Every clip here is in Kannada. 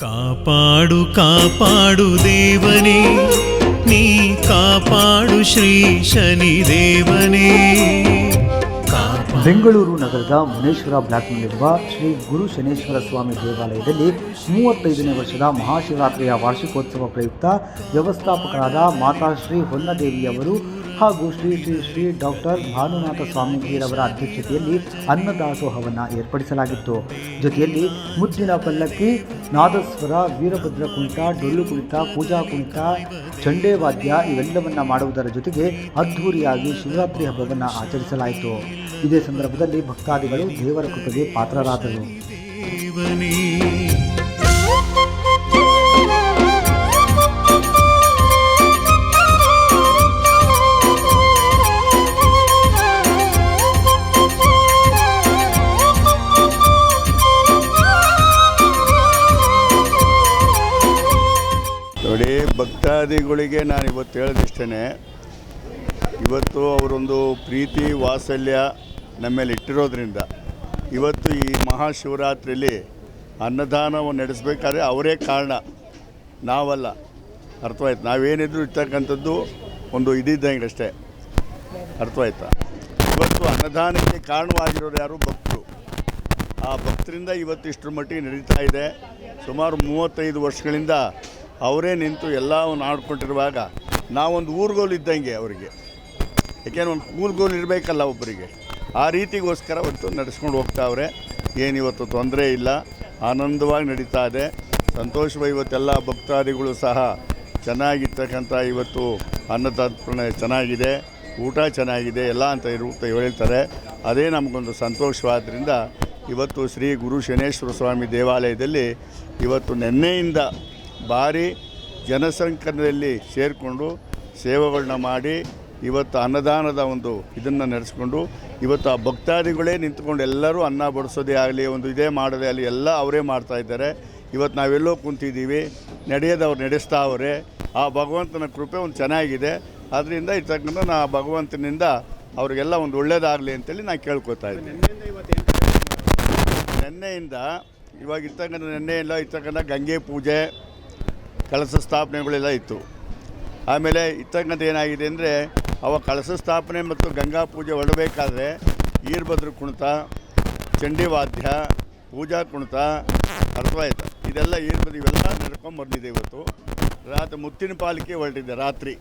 ಕಾಪಾಡು ಕಾಪಾಡು ದೇವನೇ. ನೀ ಕಾಪಾಡು ಶ್ರೀ ಶನಿ ದೇವನೇ. ಬೆಂಗಳೂರು ನಗರದ ಮುನೇಶ್ವರ ಬ್ಲಾಕ್ನಲ್ಲಿರುವ ಶ್ರೀ ಗುರು ಶನೇಶ್ವರ ಸ್ವಾಮಿ ದೇವಾಲಯದಲ್ಲಿ ಮೂವತ್ತೈದನೇ ವರ್ಷದ ಮಹಾಶಿವರಾತ್ರಿಯ ವಾರ್ಷಿಕೋತ್ಸವ ಪ್ರಯುಕ್ತ ವ್ಯವಸ್ಥಾಪಕರಾದ ಮಾತಾ ಶ್ರೀ ಹೊನ್ನದೇವಿಯವರು ಹಾಗೂ ಶ್ರೀ ಶ್ರೀ ಶ್ರೀ ಡಾಕ್ಟರ್ ಭಾನುನಾಥ ಸ್ವಾಮೀಜಿಯವರ ಅಧ್ಯಕ್ಷತೆಯಲ್ಲಿ ಅನ್ನದಾಸೋಹವನ್ನು ಏರ್ಪಡಿಸಲಾಗಿತ್ತು. ಜೊತೆಯಲ್ಲಿ ಮುದ್ದಿನ ಪಲ್ಲಕ್ಕಿ ನಾದಸ್ವರ, ವೀರಭದ್ರ ಕುಣಿತ, ಡೊಳ್ಳು ಕುಣಿತ, ಪೂಜಾ ಕುಣಿತ, ಚಂಡೆ ವಾದ್ಯ ಇವೆಲ್ಲವನ್ನ ಮಾಡುವುದರ ಜೊತೆಗೆ ಅದ್ಧೂರಿಯಾಗಿ ಶಿವರಾತ್ರಿ ಹಬ್ಬವನ್ನು ಆಚರಿಸಲಾಯಿತು. ಇದೇ ಸಂದರ್ಭದಲ್ಲಿ ಭಕ್ತಾದಿಗಳು ದೇವರ ಕೃಪೆಗೆ ಪಾತ್ರರಾದರು. ನೋಡಿ, ಭಕ್ತಾದಿಗಳಿಗೆ ನಾನು ಇವತ್ತು ಹೇಳೋದಿಷ್ಟೇ ಇವತ್ತು ಅವರೊಂದು ಪ್ರೀತಿ, ವಾತ್ಸಲ್ಯ ನಮ್ಮ ಮೇಲೆ ಇಟ್ಟಿರೋದ್ರಿಂದ ಇವತ್ತು ಈ ಮಹಾಶಿವರಾತ್ರಿಯಲ್ಲಿ ಅನ್ನದಾನವನ್ನು ನಡೆಸಬೇಕಾದ್ರೆ ಅವರೇ ಕಾರಣ. ನಾವಲ್ಲ. ಅರ್ಥವಾಯ್ತು. ನಾವೇನಿದ್ರು ಇರ್ತಕ್ಕಂಥದ್ದು ಒಂದು ಇದಿದ್ದಂಗೆ ಅಷ್ಟೇ. ಅರ್ಥವಾಯ್ತಾ? ಇವತ್ತು ಅನ್ನದಾನಕ್ಕೆ ಕಾರಣವಾಗಿರೋರು ಯಾರು? ಭಕ್ತರು. ಆ ಭಕ್ತರಿಂದ ಇವತ್ತು ಇಷ್ಟರ ಮಟ್ಟಿಗೆ ನಡೀತಾ ಇದೆ. ಸುಮಾರು ಮೂವತ್ತೈದು ವರ್ಷಗಳಿಂದ ಅವರೇ ನಿಂತು ಎಲ್ಲವನ್ನು ಆಡ್ಕೊಂಡಿರುವಾಗ ನಾವೊಂದು ಊರುಗೋಲು ಇದ್ದಂಗೆ ಅವರಿಗೆ. ಯಾಕೆಂದ್ರೆ ಒಂದು ಊರ್ಗೋಲು ಇರಬೇಕಲ್ಲ ಒಬ್ಬರಿಗೆ ಆ ರೀತಿಗೋಸ್ಕರ ಇವತ್ತು ನಡೆಸ್ಕೊಂಡು ಹೋಗ್ತಾವ್ರೆ ಇವತ್ತು ತೊಂದರೆ ಇಲ್ಲ. ಆನಂದವಾಗಿ ನಡೀತಾ ಇದೆ. ಸಂತೋಷವಾಗಿ ಇವತ್ತೆಲ್ಲ ಭಕ್ತಾದಿಗಳು ಸಹ ಚೆನ್ನಾಗಿರ್ತಕ್ಕಂಥ ಇವತ್ತು ಅನ್ನದಾರ್ಪಣೆ ಚೆನ್ನಾಗಿದೆ. ಊಟ ಚೆನ್ನಾಗಿದೆ, ಎಲ್ಲ ಅಂತ ಇರುತ್ತೆ ಹೇಳ್ತಾರೆ. ಅದೇ ನಮಗೊಂದು ಸಂತೋಷವಾದ್ದರಿಂದ ಇವತ್ತು ಶ್ರೀ ಗುರು ಶನೇಶ್ವರ ಸ್ವಾಮಿ ದೇವಾಲಯದಲ್ಲಿ ಇವತ್ತು ನಿನ್ನೆಯಿಂದ ಭಾರಿ ಜನಸಂಖ್ಯೆಯಲ್ಲಿ ಸೇರಿಕೊಂಡು ಸೇವೆಗಳನ್ನ ಮಾಡಿ ಇವತ್ತು ಅನ್ನದಾನದ ಒಂದು ಇದನ್ನು ನಡೆಸ್ಕೊಂಡು ಇವತ್ತು ಆ ಭಕ್ತಾದಿಗಳೇ ನಿಂತ್ಕೊಂಡು ಎಲ್ಲರೂ ಅನ್ನ ಬಡಿಸೋದೇ ಆಗಲಿ, ಒಂದು ಇದೇ ಮಾಡೋದೇ ಆಗಲಿ, ಎಲ್ಲ ಅವರೇ ಮಾಡ್ತಾ ಇದ್ದಾರೆ. ಇವತ್ತು ನಾವೆಲ್ಲೋ ಕುಂತಿದ್ದೀವಿ ನಡೆಯೋದವ್ರು ನಡೆಸ್ತಾ ಅವರೇ. ಆ ಭಗವಂತನ ಕೃಪೆ ಒಂದು ಚೆನ್ನಾಗಿದೆ. ಅದರಿಂದ ಇರ್ತಕ್ಕಂಥ ನಾ ಭಗವಂತನಿಂದ ಅವರಿಗೆಲ್ಲ ಒಂದು ಒಳ್ಳೇದಾಗಲಿ ಅಂತೇಳಿ ನಾನು ಕೇಳ್ಕೊತಾ ಇದ್ದೀನಿ. ನಿನ್ನೆಯಿಂದ, ಇವಾಗ ಇರ್ತಕ್ಕಂಥ ಇಲ್ಲ ಇರ್ತಕ್ಕಂಥ ಗಂಗೆ ಪೂಜೆ ಕಳಸ ಸ್ಥಾಪನೆಗಳೆಲ್ಲ ಇತ್ತು. ಆಮೇಲೆ ಇರ್ತಕ್ಕಂಥ ಏನಾಗಿದೆ ಅಂದರೆ, ಅವ ಕಳಸ ಸ್ಥಾಪನೆ ಮತ್ತು ಗಂಗಾ ಪೂಜೆ ಹೊರಡಬೇಕಾದ್ರೆ ಈರ್ಭದ್ರ ಕುಣಿತ, ಚಂಡಿ ವಾದ್ಯ, ಪೂಜಾ ಕುಣಿತ, ಅರ್ಥವಾಯ್ತು. ಇದೆಲ್ಲ ಈರ್ಭದ್ರ ಇವೆಲ್ಲ ನಡ್ಕೊಂಡು ಬಂದಿದೆ ಇವತ್ತು. ರಾತ್ರಿ ಮುತ್ತಿನ ಪಾಲಿಕೆ ಹೊರಟಿದೆ ರಾತ್ರಿ.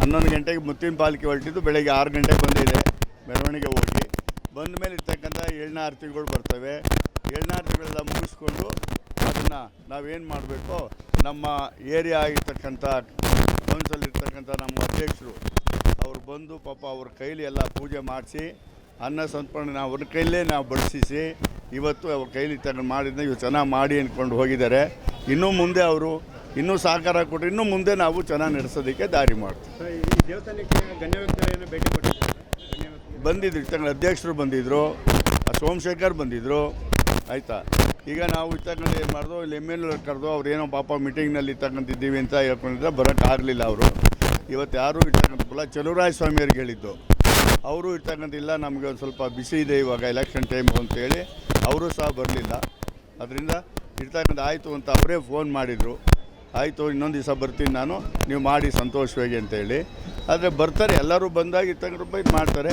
ಹನ್ನೊಂದು ಗಂಟೆಗೆ ಮುತ್ತಿನ ಪಾಲಿಕೆ ಹೊರಟಿದ್ದು ಬೆಳಗ್ಗೆ ಆರು ಗಂಟೆಗೆ ಬಂದಿದೆ, ಮೆರವಣಿಗೆ ಹೋಗಿ. ಬಂದ ಮೇಲೆ ಇರ್ತಕ್ಕಂಥ ಆರತಿಗಳು ಬರ್ತವೆ. ಎಳ್ನಾರ್ತಿಗಳೆಲ್ಲ ಮುಗಿಸ್ಕೊಂಡು ಅದನ್ನು ನಾವೇನು ಮಾಡಬೇಕು? ನಮ್ಮ ಏರಿಯಾ ಆಗಿರ್ತಕ್ಕಂಥ ಕೌನ್ಸಲ್ ಇರ್ತಕ್ಕಂಥ ನಮ್ಮ ಅಧ್ಯಕ್ಷರು ಅವ್ರು ಬಂದು ಪಾಪ ಅವ್ರ ಕೈಲಿ ಎಲ್ಲ ಪೂಜೆ ಮಾಡಿಸಿ ಅನ್ನ ಸಂತರ್ಪಣೆ ಅವ್ರ ಕೈಲೇ ನಾವು ಬಡಿಸಿಸಿ ಇವತ್ತು ಅವ್ರ ಕೈಲಿ ತಗೊಂಡು ಮಾಡಿದ್ದ ಇವು ಚೆನ್ನಾಗಿ ಮಾಡಿ ಅಂದ್ಕೊಂಡು ಹೋಗಿದ್ದಾರೆ. ಇನ್ನೂ ಮುಂದೆ ಅವರು ಇನ್ನೂ ಸಹಕಾರ ಕೊಟ್ಟರೆ ಇನ್ನೂ ಮುಂದೆ ನಾವು ಚೆನ್ನಾಗಿ ನಡೆಸೋದಕ್ಕೆ ದಾರಿ ಮಾಡ್ತೀವಿ. ಬಂದಿದ್ರು ಇರ್ತಕ್ಕಂಥ ಅಧ್ಯಕ್ಷರು ಬಂದಿದ್ದರು ಸೋಮಶೇಖರ್ ಬಂದಿದ್ದರು ಆಯಿತಾ? ಈಗ ನಾವು ಇರ್ತಕ್ಕಂಥ ಏನು ಮಾಡಿದ್ರು ಇಲ್ಲಿ ಎಂ ಎಲ್ ಕರೆದು ಅವ್ರು ಏನೋ ಪಾಪ ಮೀಟಿಂಗ್ನಲ್ಲಿ ಇರ್ತಕ್ಕಂತಿದ್ದೀವಿ ಅಂತ ಹೇಳ್ಕೊಂಡಿದ್ರೆ ಬರೋಕ್ಕಾಗಲಿಲ್ಲ ಅವರು. ಇವತ್ತು ಯಾರೂ ಇರ್ತಕ್ಕಂಥ ಕುಲ ಸ್ವಾಮಿ ಸ್ವಾಮಿಯವ್ರಿಗೆ ಹೇಳಿದ್ದು. ಅವರು ಇರ್ತಕ್ಕಂಥ ಇಲ್ಲ, ನಮಗೆ ಒಂದು ಸ್ವಲ್ಪ ಬಿಸಿ ಇದೆ ಇವಾಗ ಎಲೆಕ್ಷನ್ ಟೈಮು ಅಂತೇಳಿ ಅವರು ಸಹ ಬರಲಿಲ್ಲ. ಅದರಿಂದ ಇರ್ತಕ್ಕಂಥ ಆಯಿತು ಅಂತ ಅವರೇ ಫೋನ್ ಮಾಡಿದರು. ಆಯಿತು, ಇನ್ನೊಂದು ದಿವಸ ಬರ್ತೀನಿ ನಾನು. ನೀವು ಮಾಡಿ ಸಂತೋಷವಾಗಿ ಅಂತೇಳಿ. ಆದರೆ ಬರ್ತಾರೆ, ಎಲ್ಲರೂ ಬಂದಾಗ ಇರ್ತಕ್ಕಂಥ ಇದು ಮಾಡ್ತಾರೆ.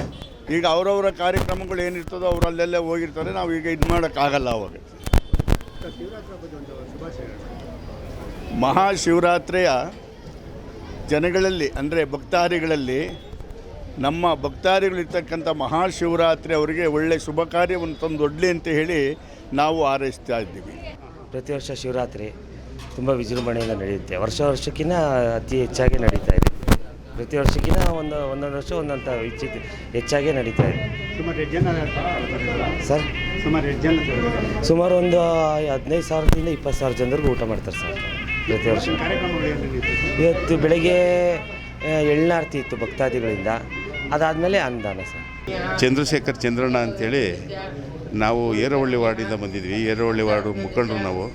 ಈಗ ಅವರವರ ಕಾರ್ಯಕ್ರಮಗಳು ಏನಿರ್ತದೋ ಅವ್ರು ಅಲ್ಲೆಲ್ಲೇ ಹೋಗಿರ್ತಾರೆ, ನಾವು ಈಗ ಇದು ಮಾಡೋಕ್ಕಾಗಲ್ಲ ಅವಾಗ. ಮಹಾಶಿವರಾತ್ರಿಯ ಜನಗಳಲ್ಲಿ, ಅಂದರೆ ಭಕ್ತಾದಿಗಳಲ್ಲಿ, ನಮ್ಮ ಭಕ್ತಾದಿಗಳಿರ್ತಕ್ಕಂಥ ಮಹಾಶಿವರಾತ್ರಿ ಅವರಿಗೆ ಒಳ್ಳೆಯ ಶುಭ ಕಾರ್ಯವನ್ನು ತಂದು ಒಡ್ಲಿ ಅಂತ ಹೇಳಿ ನಾವು ಆರೈಸ್ತಾ ಇದ್ದೀವಿ. ಪ್ರತಿ ವರ್ಷ ಶಿವರಾತ್ರಿ ತುಂಬ ವಿಜೃಂಭಣೆಯಿಂದ ನಡೆಯುತ್ತೆ. ವರ್ಷ ವರ್ಷಕ್ಕಿಂತ ಅತಿ ಹೆಚ್ಚಾಗಿ ನಡೀತಾ ಇದೆ. ಪ್ರತಿ ವರ್ಷಕ್ಕಿಂತ ಒಂದು ಒಂದೊಂದು ವರ್ಷ ಒಂದೊಂದು ಹೆಚ್ಚಿ ಹೆಚ್ಚಾಗಿ ನಡೀತಾ ಇದೆ. ಸುಮಾರು ಜನ ಸರ್? ಸುಮಾರು ಜನ ಸುಮಾರು ಒಂದು ಹದಿನೈದು ಸಾವಿರದಿಂದ ಇಪ್ಪತ್ತು ಸಾವಿರ ಜನರಿಗೆ ಊಟ ಮಾಡ್ತಾರೆ ಸರ್ ಪ್ರತಿ ವರ್ಷ. ಇವತ್ತು ಬೆಳಗ್ಗೆ ಎಳ್ಳಾರ್ತಿ ಎಳ್ನಾರ್ತಿ ಇತ್ತು ಭಕ್ತಾದಿಗಳಿಂದ. ಅದಾದಮೇಲೆ ಅನ್ನದಾನ ಸರ್. ಚಂದ್ರಶೇಖರ್ ಚಂದ್ರಣ್ಣ ಅಂತೇಳಿ ನಾವು ಏರವಳ್ಳಿ ವಾರ್ಡಿಂದ ಬಂದಿದ್ವಿ. ಏರವಳ್ಳಿ ವಾರ್ಡು ಮುಖಂಡರು ನಾವು.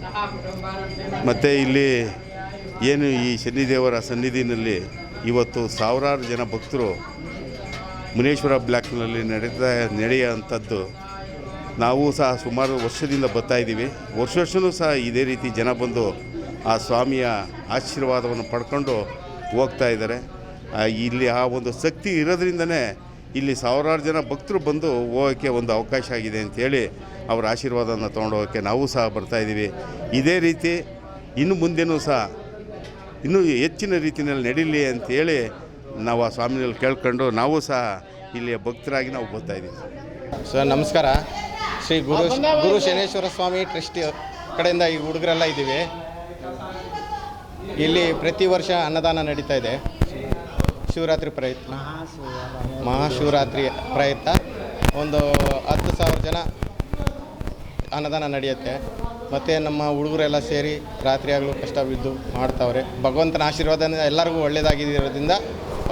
ಮತ್ತು ಇಲ್ಲಿ ಏನು ಈ ಶನಿದೇವರ ಸನ್ನಿಧಿನಲ್ಲಿ ಇವತ್ತು ಸಾವಿರಾರು ಜನ ಭಕ್ತರು ಮುನೇಶ್ವರ ಬ್ಲ್ಯಾಕ್ನಲ್ಲಿ ನಡೆದ, ನಡೆಯುವಂಥದ್ದು ನಾವು ಸಹ ಸುಮಾರು ವರ್ಷದಿಂದ ಬರ್ತಾ ಇದ್ದೀವಿ. ವರ್ಷ ವರ್ಷವೂ ಸಹ ಇದೇ ರೀತಿ ಜನ ಬಂದು ಆ ಸ್ವಾಮಿಯ ಆಶೀರ್ವಾದವನ್ನು ಪಡ್ಕೊಂಡು ಹೋಗ್ತಾ ಇದ್ದಾರೆ. ಇಲ್ಲಿ ಆ ಒಂದು ಶಕ್ತಿ ಇರೋದ್ರಿಂದನೇ ಇಲ್ಲಿ ಸಾವಿರಾರು ಜನ ಭಕ್ತರು ಬಂದು ಹೋಗೋಕ್ಕೆ ಒಂದು ಅವಕಾಶ ಆಗಿದೆ ಅಂಥೇಳಿ ಅವರ ಆಶೀರ್ವಾದನ ತೊಗೊಂಡು ಹೋಗೋಕ್ಕೆ ನಾವು ಸಹ ಬರ್ತಾ ಇದ್ದೀವಿ. ಇದೇ ರೀತಿ ಇನ್ನು ಮುಂದೆನೂ ಸಹ ಇನ್ನೂ ಹೆಚ್ಚಿನ ರೀತಿಯಲ್ಲಿ ನಡೀಲಿ ಅಂತೇಳಿ ನಾವು ಆ ಸ್ವಾಮಿನಲ್ಲಿ ಕೇಳ್ಕೊಂಡು ನಾವು ಸಹ ಇಲ್ಲಿಯ ಭಕ್ತರಾಗಿ ನಾವು ಬರ್ತಾ ಇದ್ದೀವಿ. ಸರ್, ನಮಸ್ಕಾರ. ಶ್ರೀ ಗುರು ಗುರು ಶನೇಶ್ವರ ಸ್ವಾಮಿ ಟ್ರಸ್ಟ್ ಕಡೆಯಿಂದ ಈ ಹುಡುಗರೆಲ್ಲ ಇದ್ದೀವಿ. ಇಲ್ಲಿ ಪ್ರತಿ ವರ್ಷ ಅನ್ನದಾನ ನಡೀತಾ ಇದೆ. ಶಿವರಾತ್ರಿ ಪ್ರಯತ್ನ. ಮಹಾಶಿವರಾತ್ರಿ ಪ್ರಯತ್ನ. ಒಂದು ಹತ್ತು ಸಾವಿರ ಜನ ಅನ್ನದಾನ ನಡೆಯುತ್ತೆ. ಮತ್ತು ನಮ್ಮ ಹುಡುಗರೆಲ್ಲ ಸೇರಿ ರಾತ್ರಿ ಕಷ್ಟ ಬಿದ್ದು ಮಾಡ್ತಾವ್ರೆ. ಭಗವಂತನ ಆಶೀರ್ವಾದದಿಂದ ಎಲ್ಲರಿಗೂ ಒಳ್ಳೆಯದಾಗಿರೋದ್ರಿಂದ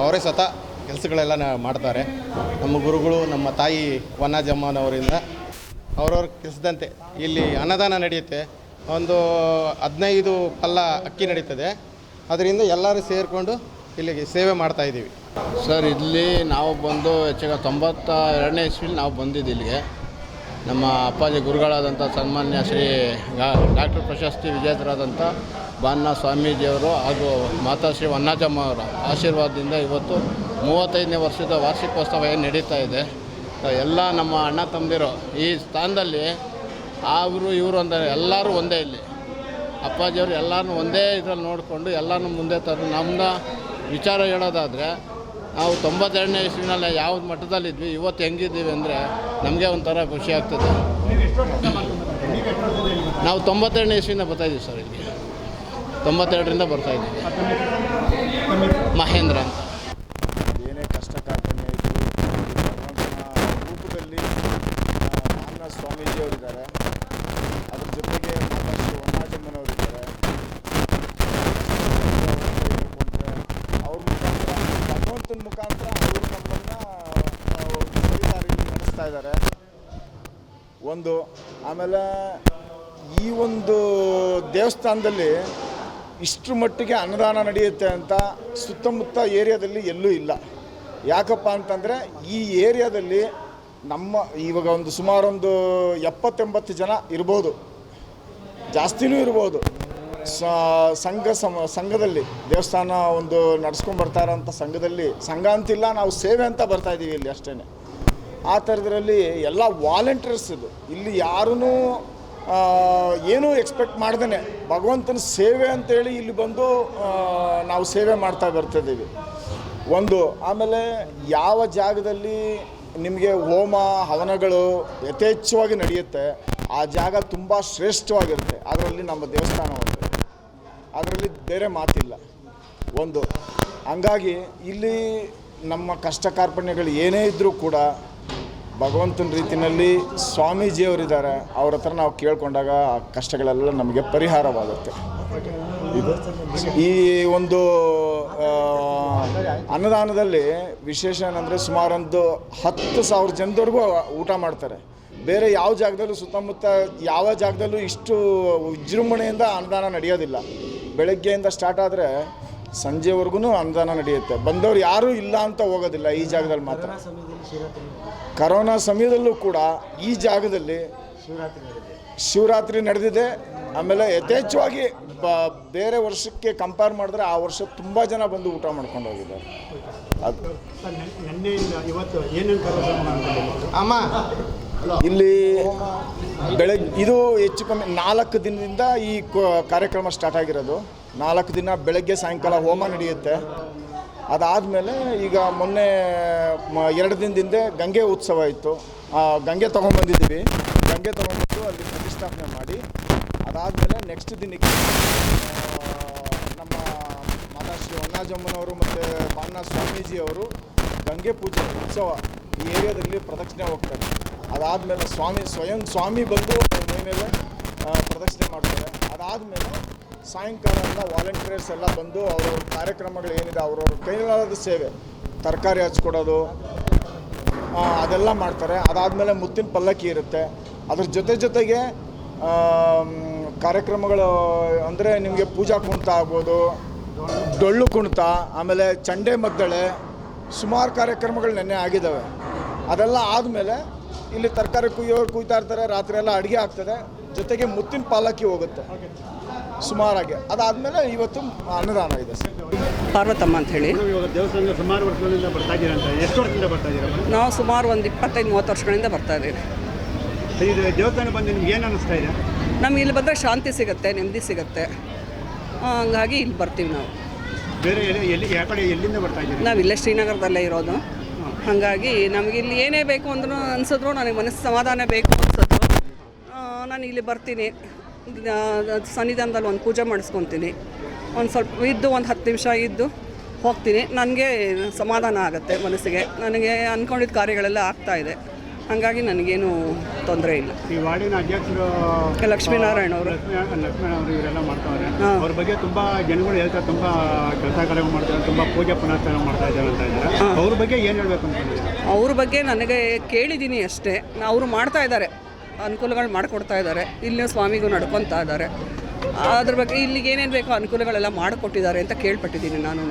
ಅವರೇ ಸ್ವತಃ ಕೆಲಸಗಳೆಲ್ಲ ಮಾಡ್ತಾರೆ. ನಮ್ಮ ಗುರುಗಳು, ನಮ್ಮ ತಾಯಿ ವನ್ನಾಜಮ್ಮನವರಿಂದ ಅವ್ರವ್ರ ಕೆಲಸದಂತೆ ಇಲ್ಲಿ ಅನ್ನದಾನ ನಡೆಯುತ್ತೆ. ಒಂದು ಹದಿನೈದು ಪಲ್ಲ ಅಕ್ಕಿ ನಡೀತದೆ. ಅದರಿಂದ ಎಲ್ಲರೂ ಸೇರಿಕೊಂಡು ಇಲ್ಲಿಗೆ ಸೇವೆ ಮಾಡ್ತಾ ಇದ್ದೀವಿ. ಸರ್, ಇಲ್ಲಿ ನಾವು ಬಂದು ಹೆಚ್ಚಾಗ ತೊಂಬತ್ತ ಎರಡನೇ ಇಸ್ವಿಲಿ ನಾವು ಬಂದಿದ್ದು ಇಲ್ಲಿಗೆ ನಮ್ಮ ಅಪ್ಪಾಜಿ ಗುರುಗಳಾದಂಥ ಸನ್ಮಾನ್ಯ ಶ್ರೀ ಡಾಕ್ಟರ್ ಪ್ರಶಸ್ತಿ ವಿಜೇತರಾದಂಥ ಬಾನ್ನ ಸ್ವಾಮೀಜಿಯವರು ಹಾಗೂ ಮಾತಾ ಶ್ರೀ ವನ್ನಾಜಮ್ಮ ಅವರ ಆಶೀರ್ವಾದದಿಂದ ಇವತ್ತು ಮೂವತ್ತೈದನೇ ವರ್ಷದ ವಾರ್ಷಿಕೋತ್ಸವ ಏನು ನಡೀತಾ ಇದೆ. ಎಲ್ಲ ನಮ್ಮ ಅಣ್ಣ ತಮ್ಮದಿರು ಈ ಸ್ಥಾನದಲ್ಲಿ ಅವರು, ಇವರು ಅಂದರೆ ಎಲ್ಲರೂ ಒಂದೇ ಇಲ್ಲಿ. ಅಪ್ಪಾಜಿಯವರು ಎಲ್ಲರೂ ಒಂದೇ ಇದರಲ್ಲಿ ನೋಡಿಕೊಂಡು ಎಲ್ಲರೂ ಮುಂದೆ ತಂದು ನಮ್ಮನ್ನ ವಿಚಾರ ಹೇಳೋದಾದರೆ ನಾವು ತೊಂಬತ್ತೆರಡನೇ ಇಸ್ವಿನಲ್ಲಿ ಯಾವ ಮಟ್ಟದಲ್ಲಿದ್ವಿ, ಇವತ್ತು ಹೆಂಗಿದ್ದೀವಿ ಅಂದರೆ ನಮಗೆ ಒಂಥರ ಖುಷಿ ಆಗ್ತದೆ. ನಾವು ತೊಂಬತ್ತೆರಡನೇ ಇಸ್ವಿಯಿಂದ ಬರ್ತಾಯಿದ್ದೀವಿ ಸರ್ ಇಲ್ಲಿ. ತೊಂಬತ್ತೆರಡರಿಂದ ಬರ್ತಾಯಿದ್ದೀವಿ ಮಹೇಂದ್ರ. ಅಂತ ಏನೇ ಕಷ್ಟ ಕಾರ್ಖಾನೆ ರೂಪದಲ್ಲಿ ರಾಮನಾಥ ಸ್ವಾಮೀಜಿಯವರಿದ್ದಾರೆ ಅದ್ರ ಜೊತೆಗೆ ಮಾತಾ ಶ್ರೀ ವನ್ನಾಜಮ್ಮನವರಿದ್ದಾರೆ ಅವ್ರ ಮುಖಾಂತರ ಭಗವಂತನ ಮುಖಾಂತರ ಅವರು ನಮ್ಮನ್ನು ಸರಿದಾರಿಯಲ್ಲಿ ನಡೆಸ್ತಾ ಇದ್ದಾರೆ ಒಂದು, ಆಮೇಲೆ ಈ ಒಂದು ದೇವಸ್ಥಾನದಲ್ಲಿ ಇಷ್ಟರ ಮಟ್ಟಿಗೆ ಅನುದಾನ ನಡೆಯುತ್ತೆ ಅಂತ ಸುತ್ತಮುತ್ತ ಏರಿಯಾದಲ್ಲಿ ಎಲ್ಲೂ ಇಲ್ಲ. ಯಾಕಪ್ಪ ಅಂತಂದರೆ ಈ ಏರಿಯಾದಲ್ಲಿ ನಮ್ಮ, ಇವಾಗ ಒಂದು ಸುಮಾರೊಂದು ಎಪ್ಪತ್ತೆಂಬತ್ತು ಜನ ಇರ್ಬೋದು. ಜಾಸ್ತಿನೂ ಇರ್ಬೋದು. ಸಂಘ ಸಮ, ಸಂಘದಲ್ಲಿ ದೇವಸ್ಥಾನ ಒಂದು ನಡ್ಸ್ಕೊಂಡು ಬರ್ತಾ ಇರೋಂಥ ಸಂಘದಲ್ಲಿ, ಸಂಘ ಅಂತಿಲ್ಲ, ನಾವು ಸೇವೆ ಅಂತ ಬರ್ತಾ ಇದ್ದೀವಿ ಇಲ್ಲಿ ಅಷ್ಟೇ ಆ ಥರದ್ರಲ್ಲಿ ಎಲ್ಲ ವಾಲಂಟಿಯರ್ಸ್ ಇದು. ಇಲ್ಲಿ ಯಾರೂ ಏನೂ ಎಕ್ಸ್ಪೆಕ್ಟ್ ಮಾಡ್ದೇ ಭಗವಂತನ ಸೇವೆ ಅಂತೇಳಿ ಇಲ್ಲಿ ಬಂದು ನಾವು ಸೇವೆ ಮಾಡ್ತಾ ಬರ್ತಿದ್ದೀವಿ. ಒಂದು, ಆಮೇಲೆ ಯಾವ ಜಾಗದಲ್ಲಿ ನಿಮಗೆ ಹೋಮ, ಹವನಗಳು ಯಥೇಚ್ಛವಾಗಿ ನಡೆಯುತ್ತೆ, ಆ ಜಾಗ ತುಂಬ ಶ್ರೇಷ್ಠವಾಗಿರುತ್ತೆ. ಅದರಲ್ಲಿ ನಮ್ಮ ದೇವಸ್ಥಾನ ಒಂದು. ಅದರಲ್ಲಿ ಬೇರೆ ಮಾತಿಲ್ಲ. ಒಂದು, ಹಂಗಾಗಿ ಇಲ್ಲಿ ನಮ್ಮ ಕಷ್ಟ ಕಾರ್ಪಣ್ಯಗಳು ಏನೇ ಇದ್ದರೂ ಕೂಡ ಭಗವಂತನ ರೀತಿಯಲ್ಲಿ ಸ್ವಾಮೀಜಿಯವರಿದ್ದಾರೆ, ಅವ್ರ ಹತ್ರ ನಾವು ಕೇಳಿಕೊಂಡಾಗ ಆ ಕಷ್ಟಗಳೆಲ್ಲ ನಮಗೆ ಪರಿಹಾರವಾಗುತ್ತೆ. ಈ ಒಂದು ಅನ್ನದಾನದಲ್ಲಿ ವಿಶೇಷ ಏನಂದರೆ ಸುಮಾರೊಂದು ಹತ್ತು ಸಾವಿರ ಜನದವರೆಗೂ ಊಟ ಮಾಡ್ತಾರೆ. ಬೇರೆ ಯಾವ ಜಾಗದಲ್ಲೂ ಸುತ್ತಮುತ್ತ ಯಾವ ಜಾಗದಲ್ಲೂ ಇಷ್ಟು ವಿಜೃಂಭಣೆಯಿಂದ ಅನುದಾನ ನಡೆಯೋದಿಲ್ಲ. ಬೆಳಗ್ಗೆಯಿಂದ ಸ್ಟಾರ್ಟ್ ಆದರೆ ಸಂಜೆವರೆಗೂ ಅನುದಾನ ನಡೆಯುತ್ತೆ. ಬಂದವರು ಯಾರೂ ಇಲ್ಲ ಅಂತ ಹೋಗೋದಿಲ್ಲ ಈ ಜಾಗದಲ್ಲಿ ಮಾತ್ರ. ಕರೋನಾ ಸಮಯದಲ್ಲೂ ಕೂಡ ಈ ಜಾಗದಲ್ಲಿ ಶಿವರಾತ್ರಿ ನಡೆದಿದೆ. ಆಮೇಲೆ ಯಥೇಚ್ಛವಾಗಿ ಬ ಬೇರೆ ವರ್ಷಕ್ಕೆ ಕಂಪೇರ್ ಮಾಡಿದ್ರೆ ಆ ವರ್ಷ ತುಂಬ ಜನ ಬಂದು ಊಟ ಮಾಡ್ಕೊಂಡು ಹೋಗಿದ್ದಾರೆ. ಅದು? ಅಮ್ಮ ಇಲ್ಲಿ ಬೆಳಗ್ಗೆ ಇದು ಹೆಚ್ಚು ಕಮ್ಮಿ ನಾಲ್ಕು ದಿನದಿಂದ ಈ ಕಾರ್ಯಕ್ರಮ ಸ್ಟಾರ್ಟ್ ಆಗಿರೋದು. ನಾಲ್ಕು ದಿನ ಬೆಳಗ್ಗೆ ಸಾಯಂಕಾಲ ಹೋಮ ನಡೆಯುತ್ತೆ. ಅದಾದಮೇಲೆ ಈಗ ಮೊನ್ನೆ ಎರಡು ದಿನದಿಂದ ಗಂಗೆ ಉತ್ಸವ ಇತ್ತು. ಗಂಗೆ ತೊಗೊಂಬಂದಿದ್ದೀವಿ. ಗಂಗೆ ತೊಗೊಂಬಂದು ಅಲ್ಲಿ ಪ್ರತಿಷ್ಠಾಪನೆ ಮಾಡಿ. ಅದಾದಮೇಲೆ ನೆಕ್ಸ್ಟ್ ದಿನಕ್ಕೆ ನಮ್ಮ ಮಾತಾ ಶ್ರೀ ಅಣ್ಣಾಜಮ್ಮನವರು ಮತ್ತು ಸ್ವಾಮೀಜಿ ಸ್ವಾಮೀಜಿಯವರು ಗಂಗೆ ಪೂಜೆ ಉತ್ಸವ ಈ ಏರಿಯಾದಲ್ಲಿ ಪ್ರದಕ್ಷಿಣೆ ಹೋಗ್ತಾರೆ. ಅದಾದಮೇಲೆ ಸ್ವಾಮಿ, ಸ್ವಯಂ ಸ್ವಾಮಿ ಬಂದು ಮೈ ಮೇಲೆ ಪ್ರದಕ್ಷಿಣೆ ಮಾಡ್ತಾರೆ. ಅದಾದಮೇಲೆ ಸಾಯಂಕಾಲ ಎಲ್ಲ ವಾಲಂಟಿಯರ್ಸ್ ಎಲ್ಲ ಬಂದು ಅವ್ರವ್ರ ಕಾರ್ಯಕ್ರಮಗಳು ಏನಿದೆ ಅವ್ರವ್ರ ಕೈಲಾದ ಸೇವೆ. ತರಕಾರಿ ಹಚ್ಕೊಡೋದು ಅದೆಲ್ಲ ಮಾಡ್ತಾರೆ. ಅದಾದಮೇಲೆ ಮುತ್ತಿನ ಪಲ್ಲಕ್ಕಿ ಇರುತ್ತೆ. ಅದ್ರ ಜೊತೆ ಜೊತೆಗೆ ಕಾರ್ಯಕ್ರಮಗಳು, ಅಂದರೆ ನಿಮಗೆ ಪೂಜಾ ಕುಣಿತ ಆಗ್ಬೋದು, ಡೊಳ್ಳು ಕುಣಿತ, ಆಮೇಲೆ ಚಂಡೆ ಮದ್ದಳೆ, ಸುಮಾರು ಕಾರ್ಯಕ್ರಮಗಳು ನೆನ್ನೆ ಆಗಿದ್ದಾವೆ. ಅದೆಲ್ಲ ಆದಮೇಲೆ ಇಲ್ಲಿ ತರಕಾರಿ ಕುಯ್ಯೋರು ಕುಯ್ತಾ ಇರ್ತಾರೆ ರಾತ್ರಿ ಎಲ್ಲ ಅಡುಗೆ ಆಗ್ತದೆ. ಜೊತೆಗೆ ಮುತ್ತಿನ ಪಾಲಕ್ಕಿ ಹೋಗುತ್ತೆ. ಸುಮಾರಾಗಿ. ಅದಾದ್ಮೇಲೆ ಇವತ್ತು ಅನ್ನದಾನ ಇದೆ ಸರ್. ಪಾರ್ವತಮ್ಮ ಅಂತ ಹೇಳಿ. ದೇವಸ್ಥಾನದ ಸುಮಾರು ವರ್ಷಗಳಿಂದ ಬರ್ತಾ ಇದ್ದೀರಾ ಅಂತ. ಎಷ್ಟು ವರ್ಷದಿಂದ ಬರ್ತಾ ಇದ್ದೀರಾ? ನಾವು ಸುಮಾರು ಒಂದು ಇಪ್ಪತ್ತೈದು ಮೂವತ್ತು ವರ್ಷಗಳಿಂದ ಬರ್ತಾ ಇದ್ದೀವಿ. ಸರಿ, ಇದು ದೇವಸ್ಥಾನ ಬಂದು ನಿಮ್ಗೆ ಏನು ಅನ್ನಿಸ್ತಾ ಇದೆ? ನಮ್ಗೆ ಇಲ್ಲಿ ಬಂದರೆ ಶಾಂತಿ ಸಿಗುತ್ತೆ ನೆಮ್ಮದಿ ಸಿಗುತ್ತೆ. ಹಂಗಾಗಿ ಇಲ್ಲಿ ಬರ್ತೀವಿ ನಾವು. ಬೇರೆ ಎಲ್ಲಿ ಎಲ್ಲಿ ಯಾವ ಕಡೆ ಎಲ್ಲಿಂದ ಬರ್ತಾ ಇದ್ದೀವಿ ನಾವು ಇಲ್ಲೇ ಶ್ರೀನಗರದಲ್ಲೇ ಇರೋದು. ಹಾಗಾಗಿ ನಮಗೆ ಇಲ್ಲಿ ಏನೇ ಬೇಕು ಅಂದ್ರೂ ಅನ್ಸಿದ್ರು ನನಗೆ ಮನಸ್ಸು ಸಮಾಧಾನ ಬೇಕು ಅನ್ಸಿದ್ರು ನಾನು ಇಲ್ಲಿ ಬರ್ತೀನಿ. ಸನ್ನಿಧಾನದಲ್ಲಿ ಒಂದು ಪೂಜೆ ಮಾಡಿಸ್ಕೊತೀನಿ. ಒಂದು ಸ್ವಲ್ಪ ಇದ್ದು ಒಂದು ಹತ್ತು ನಿಮಿಷ ಇದ್ದು ಹೋಗ್ತೀನಿ. ನನಗೆ ಸಮಾಧಾನ ಆಗುತ್ತೆ ಮನಸ್ಸಿಗೆ. ನನಗೆ ಅಂದ್ಕೊಂಡಿದ್ದ ಕಾರ್ಯಗಳೆಲ್ಲ ಆಗ್ತಾಯಿದೆ ಹಾಗಾಗಿ ನನಗೇನು ತೊಂದರೆ ಇಲ್ಲ. ಈ ವಾರ್ಡಿನ ಅಧ್ಯಕ್ಷರು ಲಕ್ಷ್ಮೀನಾರಾಯಣ ಅವರು. ಲಕ್ಷ್ಮೀನಾರಾಯಣ ಲಕ್ಷ್ಮೀ ಅವರು ಇವರೆಲ್ಲ ಮಾಡ್ತಾವ್ರೆ. ಅವ್ರ ಬಗ್ಗೆ ತುಂಬಾ ಜನಗಳು ಹೇಳ್ತಾರೆ ತುಂಬಾ ಕೆಲಸ ಕಾರ್ಯ ಮಾಡ್ತಾರೆ ತುಂಬಾ ಪೂಜೆ ಪುನಸ್ಕಾರ ಮಾಡ್ತಾ ಇದ್ದಾರೆ ಅಂತ ಇದ್ದಾರೆ. ಅವ್ರ ಬಗ್ಗೆ ಏನು ಹೇಳ್ಬೇಕು ಅಂತ ಅವ್ರ ಬಗ್ಗೆ ನನಗೆ ಕೇಳಿದ್ದೀನಿ ಅಷ್ಟೇ. ಅವರು ಮಾಡ್ತಾ ಇದ್ದಾರೆ. ಅನುಕೂಲಗಳು ಮಾಡಿಕೊಡ್ತಾ ಇದ್ದಾರೆ. ಇಲ್ಲಿನ ಸ್ವಾಮಿಗೂ ನಡ್ಕೊತಾ ಇದ್ದಾರೆ. ಅದ್ರ ಬಗ್ಗೆ ಇಲ್ಲಿಗೆ ಏನೇನು ಬೇಕೋ ಅನುಕೂಲಗಳೆಲ್ಲ ಮಾಡಿಕೊಟ್ಟಿದ್ದಾರೆ ಅಂತ ಕೇಳ್ಪಟ್ಟಿದ್ದೀನಿ ನಾನು